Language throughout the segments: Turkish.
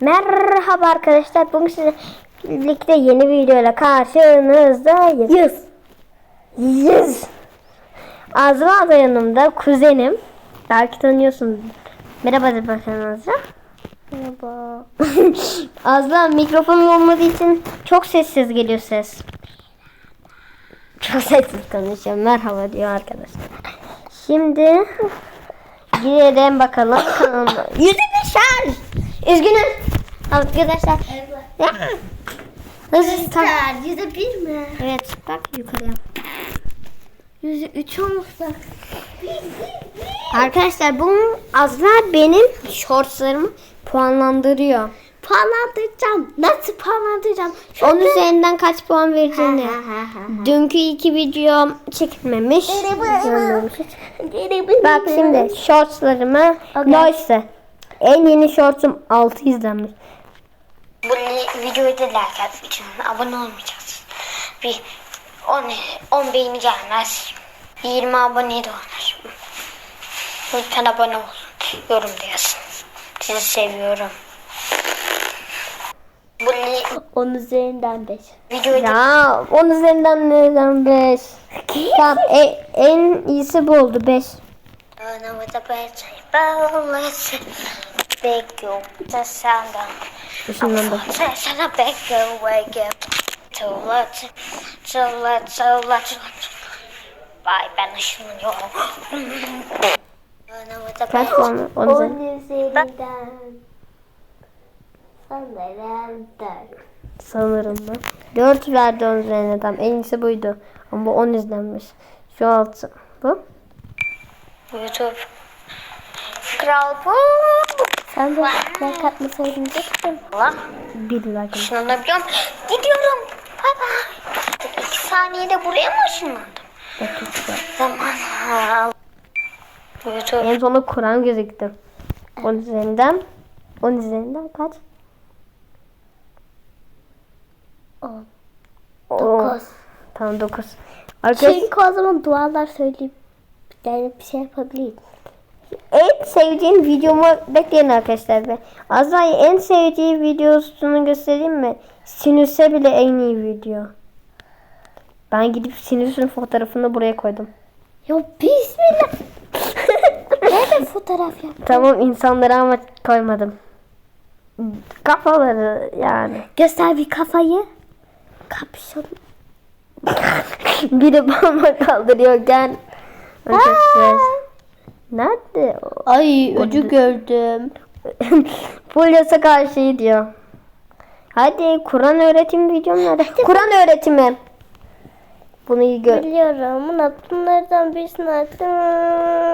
Merhaba arkadaşlar. Bugün birlikte yeni videoyla karşınızdayız. Yüz. Yüz. Azra da yanımda. Kuzenim. Belki tanıyorsunuz. Merhaba de bakın Azra. Merhaba. Azra mikrofonum olmadığı için çok sessiz geliyor ses. Çok sessiz konuşuyorum. Merhaba diyor arkadaşlar. Şimdi girelim bakalım kanalıma. Yüzü bir şarj. Üzgünüm. Arkadaşlar. Ya. Hızlı tak. Yüzde bir mi? Evet bak yukarıya. Yüzde üç olmuşsa. Arkadaşlar bu Azra benim shortslarımı puanlandırıyor. Puanlandıracağım. Nasıl puanlandıracağım? Onun üzerinden kaç puan vereceğini. Dünkü iki videom çekilmemiş. Bak şimdi shortslarıma neyse. En yeni shortsum 6 izlenmiş. Bu videoyu da like atmak için abone olmayacağız. Bir 10, 10 beğeni gelmez. 20 abone de olur. Lütfen abone olun. Yorum da yazın. Sizi seviyorum. Bu li- On üzerinden beş. videoyu da Ya 10 üzerinden neden 5? tamam e, en iyisi bu oldu 5. Know with the best listen. Big you the sound of Işınlandı. Sana you wake up. So let's so let's so let's Bye ben ışınlanıyorum. Kaç puan? 10 üzerinden. On üzerinden. Sanırım dört. Sanırım ben. 4 verdi 10 üzerinden tam. En iyisi buydu. Ama bu 10 izlenmiş. Şu altı. Bu? YouTube. Kral bu. Sen de like atmasaydın diyecektim. Allah. Bir like. Işınlanabiliyorum. Gidiyorum. Bay bay. İki saniyede buraya mı ışınlandım? dakika. Zaman al. YouTube. En sonunda Kur'an gözüktü. 10 üzerinden. 10 üzerinden kaç? On. Oo, Dokuz. Tamam 9. Arkadaşlar Çünkü o zaman dualar söyleyip yani bir şey yapabilirim. En sevdiğin videomu bekleyin arkadaşlar. Be. Azra'yı en sevdiği videosunu göstereyim mi? Sinüs'e bile en iyi video. Ben gidip Sinüs'ün fotoğrafını buraya koydum. Ya bismillah. Nerede fotoğraf yap? Tamam insanlara ama koymadım. Kafaları yani. Göster bir kafayı. Kapşon. Biri bana kaldırıyor gel. Arkadaşlar. Nerede o? Ay öcü gördüm. Fulyas'a karşı diyor. Hadi Kur'an öğretim videom nerede? Kur'an öğretimi. Bunu iyi gör. Biliyorum. Buna bunlardan birisini attım.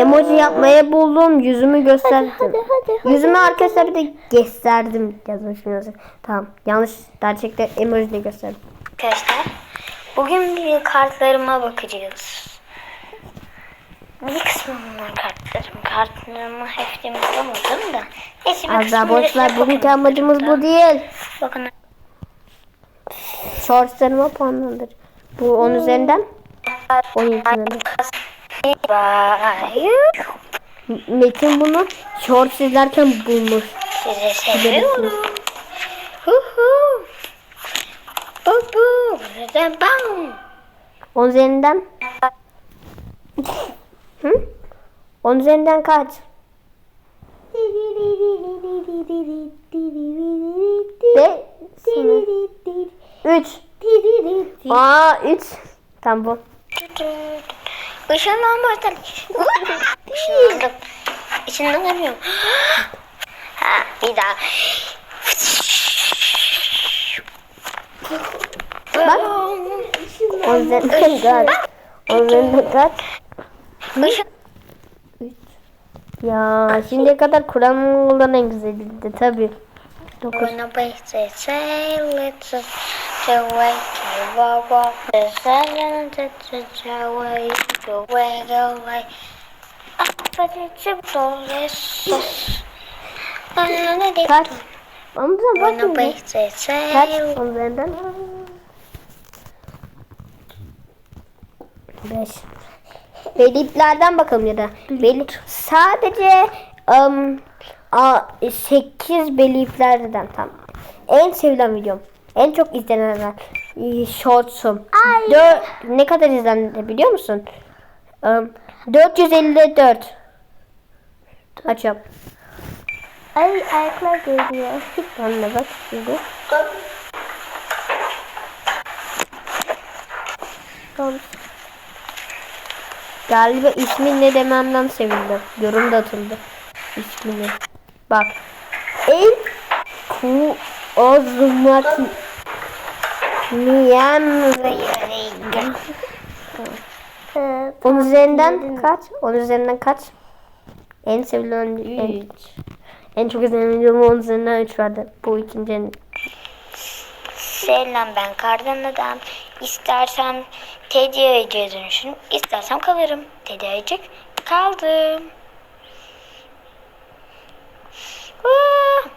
Emoji yapmaya buldum. Yüzümü gösterdim. Hadi hadi hadi. Yüzümü arkadaşlar bir de gösterdim yazmışım yazı. Tamam yanlış gerçekten emoji de gösterdim. Arkadaşlar bugün bir kartlarıma bakacağız. Bir kısmı bunlar kartlarım. Kartlarımı hepsini bulamadım da. Neyse bir Az daha kısmını boş ver. yapalım Bugünkü amacımız bu değil. Bakın Shortslarıma puanlandır. Bu 10 üzerinden 17 üzerinden. Bye. Metin bunu shorts izlerken bulmuş. Sizi seviyorum. Hu hu. Bu bu. Bam? 10 üzerinden Hı? 10 üzerinden kaç? Ve 3. Aa 3. Tamam bu. Işınlanmadan. Işınlandım. Işınlanamıyorum. Ha, bir daha. Bak. 10 üzerinden kaç? 10 üzerinden kaç? Işın. Ya şimdiye kadar Kur'an olan en güzeliydi tabi. 9. Wanna be say say let's to wake you up up the sun to to away to wake away. But it's a blessed. Kaç? Wanna bakın. be bir. say say Kaç? 10 üzerinden? 5. Beliplerden bakalım ya da. Belip sadece um, A, 8 belirtlerden tam. En sevilen videom. En çok izlenenler. Shorts'um. Ay. Dö- ne kadar izlendi biliyor musun? Um, 454. Açıyorum. Ay ayaklar görünüyor. De bak şimdi. Olmuş. Galiba ismi ne dememden sevindim. Yorum da atıldı. İsmini. Bak. El ku ozmak miyem Onun üzerinden kaç? Onun üzerinden kaç? En sevilen en, en çok izlenen videomu onun üzerinden 3 verdi. Bu ikinci en Selam ben kardan adam. İstersem Teddy ayıcıya dönüşürüm. İstersem kalırım. Teddy ayıcık kaldım. Aa!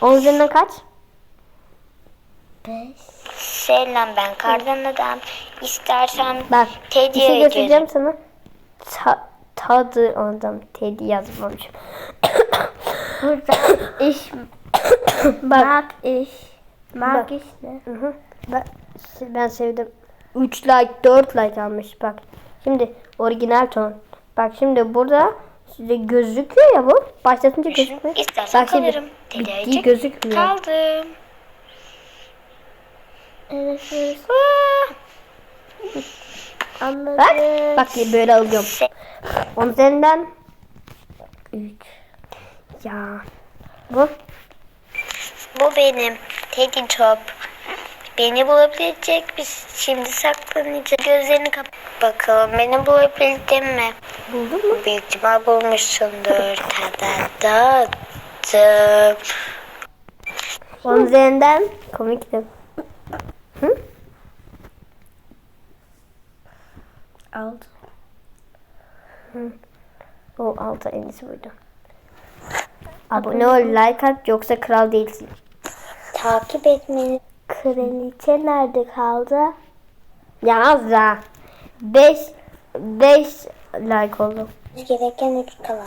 Onun üzerinden kaç? beş. Selam ben kardan adam. İstersem Bak bir Teddy şey göstereceğim sana. Ta, tadı adam Teddy yazmamışım. Burada iş. Bak. Mak iş. Bak. iş ne? Hı hı. Ben, ben sevdim. 3 like 4 like almış bak. Şimdi orijinal ton. Bak şimdi burada size gözüküyor ya bu. Başlatınca gözükmüyor. İstersen Bak şimdi kalırım. Teddy bittiği gözükmüyor. kaldım. Evet evet. Aa! Anladım. Bak. Bak böyle alıyorum. Onun üzerinden 3. Ya. Bu. Bu benim Teddy Top. Beni bulabilecek biz şimdi saklanacağız. Gözlerini kapat bakalım. Beni bulabildin mi? Buldun mu? Büyük ihtimal bulmuşsundur. Ta da da. Onun üzerinden komikti. Hı? Aldım. O altı en iyisi buydu. Abone ol, like at yoksa kral değilsin. Takip etmeni Kraliçe nerede kaldı? Ya Azra. 5 5 like oldu. gereken üç kalan.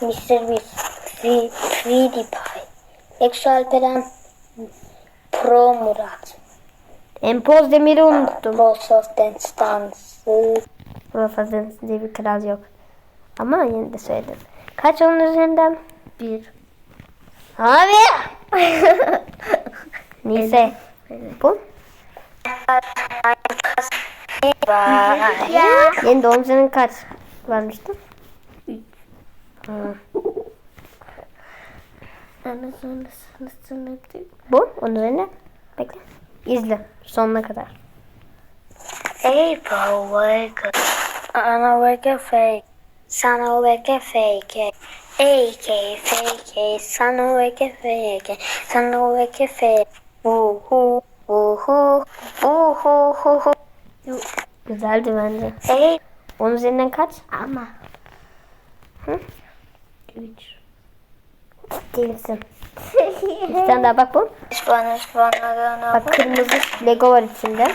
Mr. Beast, Free, Freedy Pie, Eksu Alperen, Pro Murat, Empoz Demir'i unuttum. Pro Soft Dance Dansı, Profesör diye bir kral yok. Ama yine de söyledim. Kaç onun üzerinden? Bir. Abi. Neyse. Bu. Ya. Yeni doğum senin kaç sınırdı. Bu. Onun üzerine. Bekle. İzle. Sonuna kadar. April up. Ana up fake. Sana up fake. AK fake. Sana wake up fake. Sana wake up fake. Uhu. Uhu. Uhu. Uhu. Güzeldi bence. Hey. Onun üzerinden kaç? Ama. Üç. Değilsin. Bir tane daha bak bu. Bak kırmızı Lego var içinde.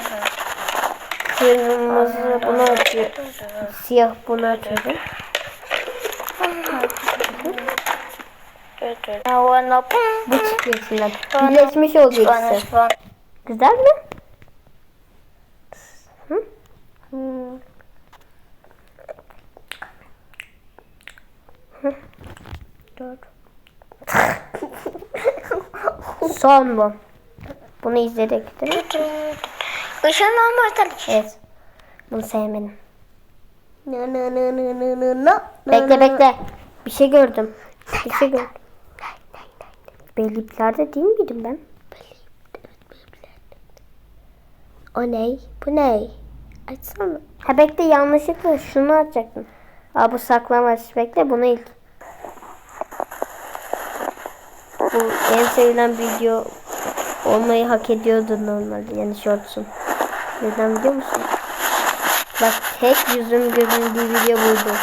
Kırmızı bunu açıyor. Siyah bunu açıyor. Bu çıkıyor içinden. Birleşmiş oldu ikisi. Güzel mi? Hı? Hmm. Son bu. Bunu izledik değil mi? Işınlanma ortalık. Evet. Bunu sevmedim. Bekle bekle. Bir şey gördüm. Bir şey gördüm. Beyliklerde değil miydim ben? O ne? Bu ne? Açsana. Ha bekle yanlışlıkla şunu açacaktım. Aa bu saklamaç. Bekle bunu ilk. Bu en sevilen video olmayı hak ediyordu normalde. Yani shorts'um. Neden biliyor musun? Bak tek yüzüm göründüğü video buydu.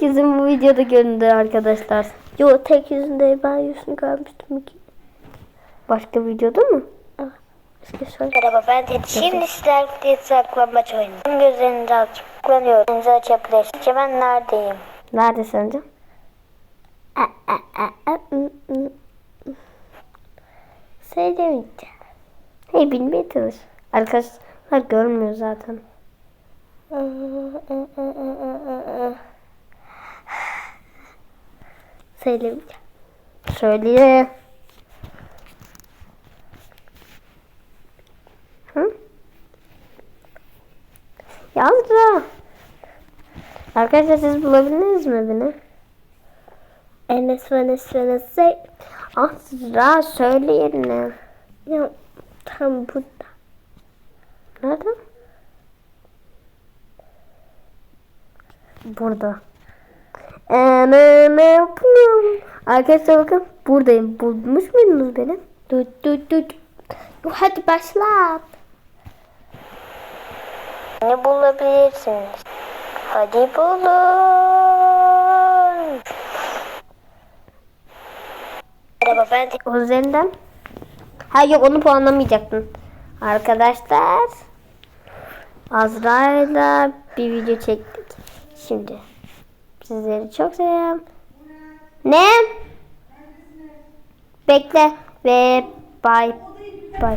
Tek yüzüm bu videoda göründü arkadaşlar. Yo tek yüzünde ben yüzünü görmüştüm ki. Başka videoda mı? Evet. Merhaba ben Teddy. Şimdi sizlerle saklambaç oynayacağım. Gözlerinizi açıklanıyor. Gözlerinizi açabilirsiniz. Sizce ben neredeyim? Neredesin amca? A, a, a, a, ı, ı. Söylemeyeceğim. Hey bilmeye çalış. Arkadaşlar görmüyor zaten. Söylemeyeceğim. Söyle. Hı? Yazra. Arkadaşlar siz bulabildiniz mi beni? Enes Enes Enes say. Azra söyle yerine. Ya tam burada. Nerede? Burada. Ee, yapıyorum? Arkadaşlar bakın buradayım. Bulmuş muydunuz beni? Dur dur. Dur, Hadi başla. Ne bulabilirsiniz? Hadi bulun. Merhaba ben. O üzerinden. Ha yok onu puanlamayacaktın. Arkadaşlar. Azra'yla bir video çektik. Şimdi. Sizleri çok seviyorum. Ne? Bekle ve bay bay.